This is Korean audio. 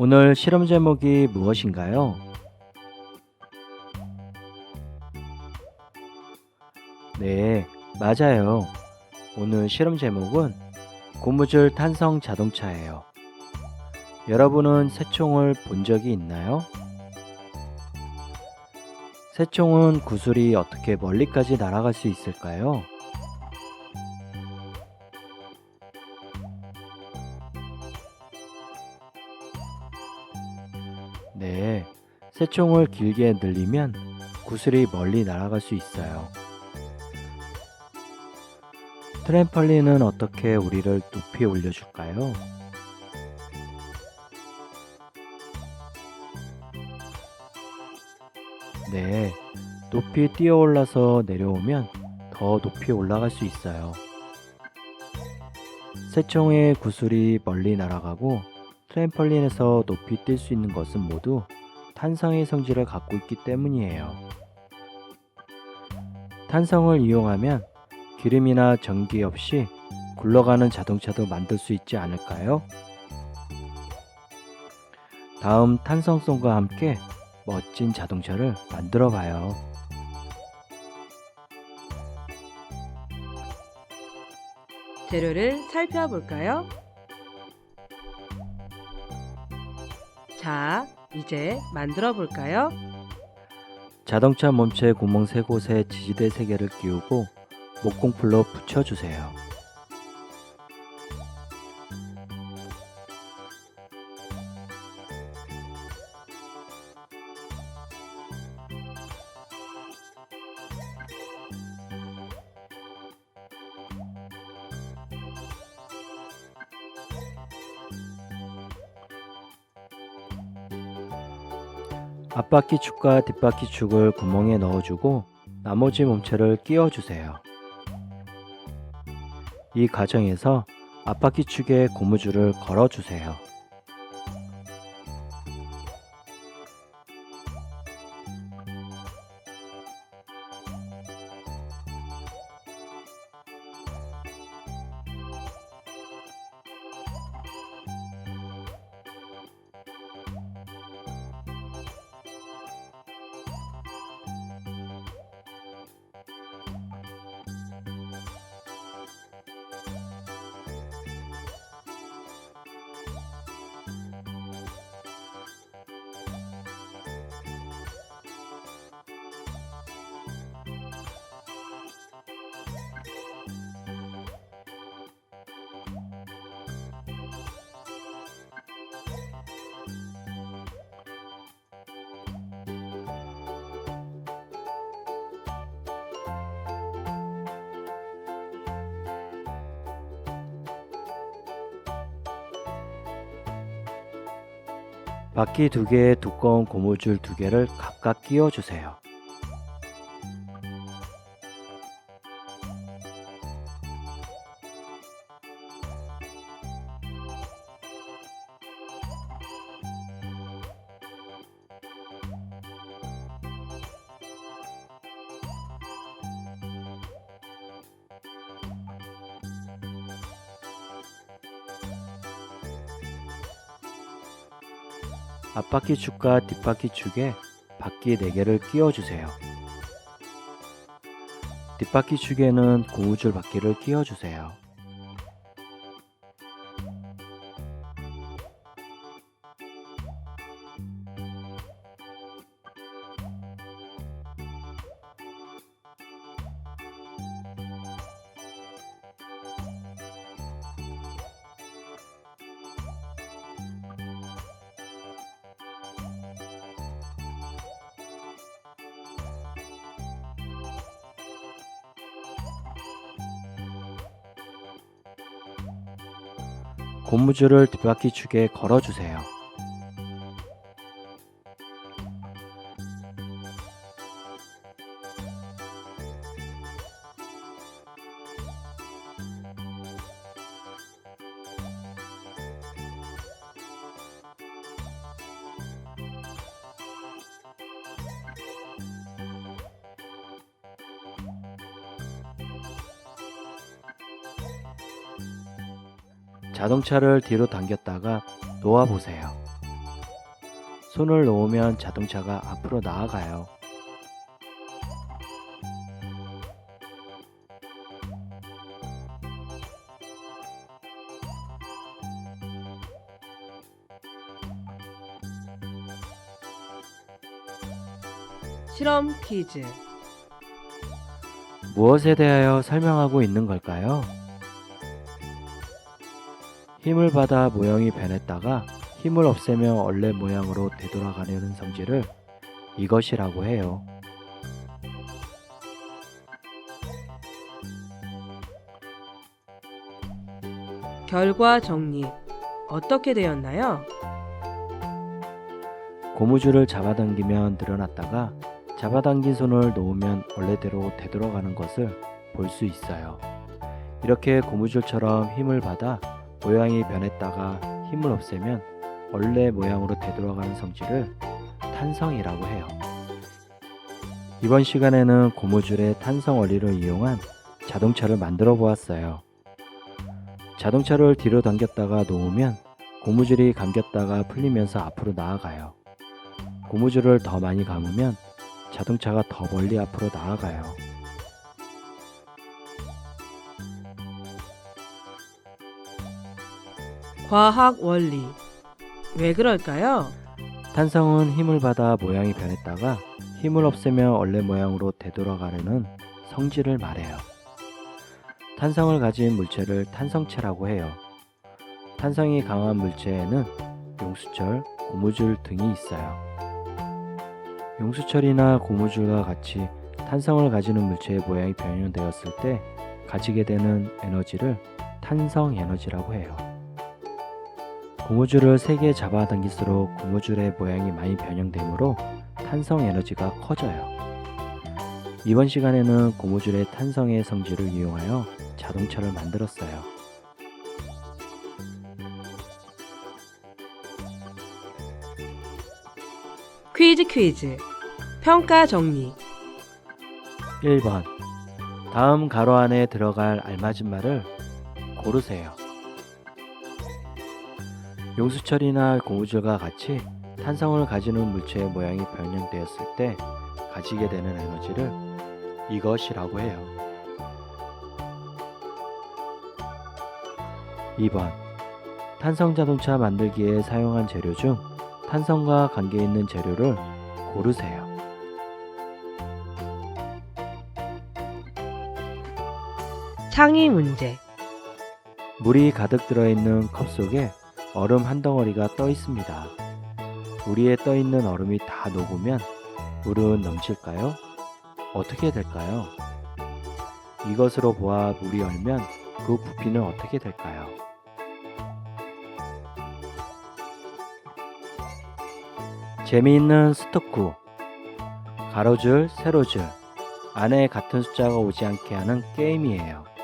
오늘 실험 제목이 무엇인가요? 네, 맞아요. 오늘 실험 제목은 고무줄 탄성 자동차예요. 여러분은 새총을 본 적이 있나요? 새총은 구슬이 어떻게 멀리까지 날아갈 수 있을까요? 네, 새총을 길게 늘리면 구슬이 멀리 날아갈 수 있어요. 트램펄린은 어떻게 우리를 높이 올려줄까요? 네, 높이 뛰어 올라서 내려오면 더 높이 올라갈 수 있어요. 새총의 구슬이 멀리 날아가고 트램펄린에서 높이 뛸 수 있는 것은 모두 탄성의 성질을 갖고 있기 때문이에요. 탄성을 이용하면 기름이나 전기 없이 굴러가는 자동차도 만들 수 있지 않을까요? 다음 탄성성과 함께 멋진 자동차를 만들어 봐요. 재료를 살펴볼까요? 자, 이제 만들어 볼까요? 자동차 몸체 구멍 세 곳에 지지대 세 개를 끼우고 목공풀로 붙여주세요. 앞바퀴 축과 뒷바퀴 축을 구멍에 넣어주고 나머지 몸체를 끼워주세요. 이 과정에서 앞바퀴 축에 고무줄을 걸어주세요. 바퀴 두 개에 두꺼운 고무줄 두 개를 각각 끼워 주세요. 앞바퀴 축과 뒷바퀴 축에 바퀴 4개를 끼워주세요. 뒷바퀴 축에는 고무줄 바퀴를 끼워주세요. 고무줄을 뒷바퀴 축에 걸어주세요. 자동차를 뒤로 당겼다가 놓아보세요. 손을 놓으면 자동차가 앞으로 나아가요. 실험 퀴즈. 무엇에 대하여 설명하고 있는 걸까요? 힘을 받아 모형이 변했다가 힘을 없애며 원래 모양으로 되돌아가려는 성질을 이것이라고 해요. 결과 정리. 어떻게 되었나요? 고무줄을 잡아당기면 늘어났다가 잡아당긴 손을 놓으면 원래대로 되돌아가는 것을 볼 수 있어요. 이렇게 고무줄처럼 힘을 받아 모양이 변했다가 힘을 없애면 원래 모양으로 되돌아가는 성질을 탄성이라고 해요. 이번 시간에는 고무줄의 탄성 원리를 이용한 자동차를 만들어 보았어요. 자동차를 뒤로 당겼다가 놓으면 고무줄이 감겼다가 풀리면서 앞으로 나아가요. 고무줄을 더 많이 감으면 자동차가 더 멀리 앞으로 나아가요. 과학 원리. 왜 그럴까요? 탄성은 힘을 받아 모양이 변했다가 힘을 없애며 원래 모양으로 되돌아가려는 성질을 말해요. 탄성을 가진 물체를 탄성체라고 해요. 탄성이 강한 물체에는 용수철, 고무줄 등이 있어요. 용수철이나 고무줄과 같이 탄성을 가지는 물체의 모양이 변형되었을 때 가지게 되는 에너지를 탄성 에너지라고 해요. 고무줄을 세게 잡아당길수록 고무줄의 모양이 많이 변형되므로 탄성 에너지가 커져요. 이번 시간에는 고무줄의 탄성의 성질을 이용하여 자동차를 만들었어요. 퀴즈 퀴즈. 평가 정리. 1번. 다음 가로 안에 들어갈 알맞은 말을 고르세요. 용수철이나 고무줄과 같이 탄성을 가지는 물체의 모양이 변형되었을 때 가지게 되는 에너지를 이것이라고 해요. 2번. 탄성 자동차 만들기에 사용한 재료 중 탄성과 관계 있는 재료를 고르세요. 창의 문제. 물이 가득 들어있는 컵 속에 얼음 한 덩어리가 떠 있습니다. 물 위에 떠 있는 얼음이 다 녹으면 물은 넘칠까요? 어떻게 될까요? 이것으로 보아 물이 얼면 그 부피는 어떻게 될까요? 재미있는 스토쿠 가로줄, 세로줄 안에 같은 숫자가 오지 않게 하는 게임이에요.